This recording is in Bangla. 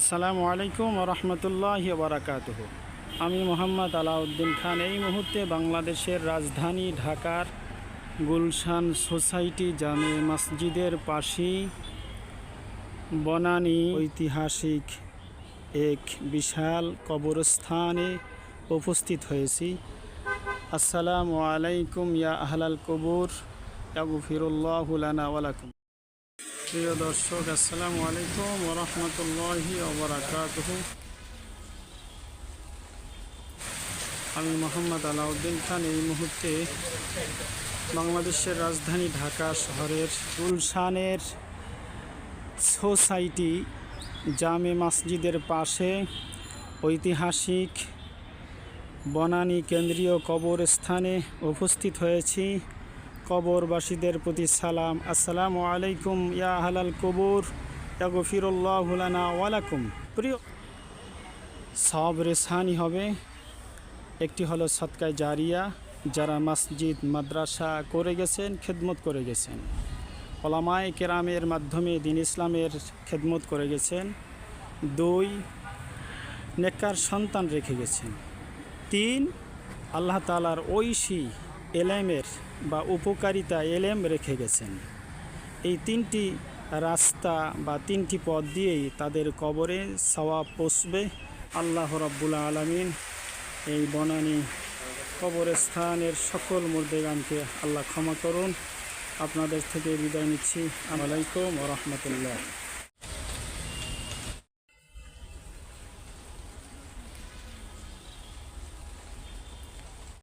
আসসালামু আলাইকুম রহমতুল্লাহ বারাকাত আমি মোহাম্মদ আলাউদ্দিন খান। এই মুহূর্তে বাংলাদেশের রাজধানী ঢাকার গুলশান সোসাইটি জামে মসজিদের পাশেই বনানী ঐতিহাসিক এক বিশাল কবরস্থানে উপস্থিত হয়েছি। আসসালামু আলাইকুম ইয়া আহলাল কবুর, ইয়াগফিরুল্লাহু লানা ওয়া লাকুম। প্রিয় দর্শক, আসসালামু আলাইকুম ওরহমতুল্লাহি ওবরাকাতুহু আমি মোহাম্মদ আলাউদ্দিন খান। এই মুহূর্তে বাংলাদেশের রাজধানী ঢাকা শহরের গুলশানের সোসাইটি জামে মসজিদের পাশে ঐতিহাসিক বনানী কেন্দ্রীয় কবরস্থানে উপস্থিত হয়েছি। কবরবাসীদের প্রতি সালাম। আসসালামু আলাইকুম, ইয়া হালাল কবর ইয়া গফিরুল্লাহ লানা ওয়ালাকুম প্রিয়, সব রেসানি হবে। একটি হলো সৎকায় জারিয়া, যারা মসজিদ, মাদ্রাসা করে গেছেন, খেদমত করে গেছেন। ওলামায় কেরামের মাধ্যমে দিন ইসলামের খেদমত করে গেছেন। দুই, নেককার সন্তান রেখে গেছেন। তিন, আল্লাহ তালার ঐশী এলেমের বা উপকারিতা এলেম রেখে গেছেন। এই তিনটি রাস্তা বা তিনটি পথ দিয়েই তাদের কবরে সওয়াব পৌঁছবে আল্লাহ রাব্বুল আলমিন। এই বনানী কবরস্থানের সকল মুর্দেগানকে আল্লাহ ক্ষমা করুন। আপনাদের থেকে বিদায় নিচ্ছি। আলাইকুম রহমতুল্লাহ।